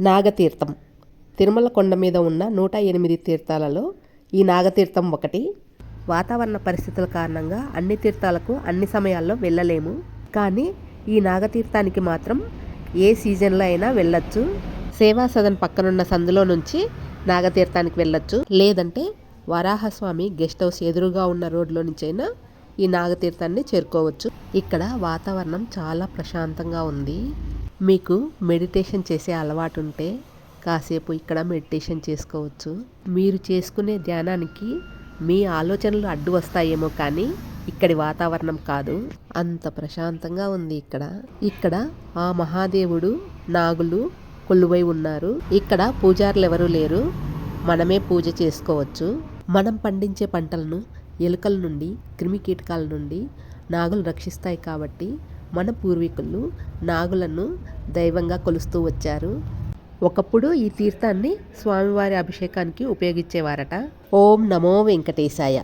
నాగతీర్థం. తిరుమల కొండ మీద ఉన్న నూట ఎనిమిది తీర్థాలలో ఈ నాగతీర్థం ఒకటి. వాతావరణ పరిస్థితుల కారణంగా అన్ని తీర్థాలకు అన్ని సమయాల్లో వెళ్ళలేము. కానీ ఈ నాగతీర్థానికి మాత్రం ఏ సీజన్లో అయినా వెళ్ళొచ్చు. సేవా సదన్ పక్కనున్న సందులో నుంచి నాగతీర్థానికి వెళ్ళొచ్చు. లేదంటే వరాహస్వామి గెస్ట్ హౌస్ ఎదురుగా ఉన్న రోడ్లో నుంచైనా ఈ నాగతీర్థాన్ని చేరుకోవచ్చు. ఇక్కడ వాతావరణం చాలా ప్రశాంతంగా ఉంది. మీకు మెడిటేషన్ చేసే అలవాటు ఉంటే కాసేపు ఇక్కడ మెడిటేషన్ చేసుకోవచ్చు. మీరు చేసుకునే ధ్యానానికి మీ ఆలోచనలు అడ్డు వస్తాయేమో కానీ ఇక్కడి వాతావరణం కాదు. అంత ప్రశాంతంగా ఉంది ఇక్కడ. ఇక్కడ ఆ మహాదేవుడు నాగులు కొలువై ఉన్నారు. ఇక్కడ పూజారులు ఎవరూ లేరు. మనమే పూజ చేసుకోవచ్చు. మనం పండించే పంటలను ఎలుకల నుండి క్రిమి కీటకాల నుండి నాగులు రక్షిస్తాయి కాబట్టి మన పూర్వీకులు నాగులను దైవంగా కొలుస్తూ వచ్చారు. ఒకప్పుడు ఈ తీర్థాన్ని స్వామివారి అభిషేకానికి ఉపయోగించేవారట. ఓం నమో వెంకటేశాయ.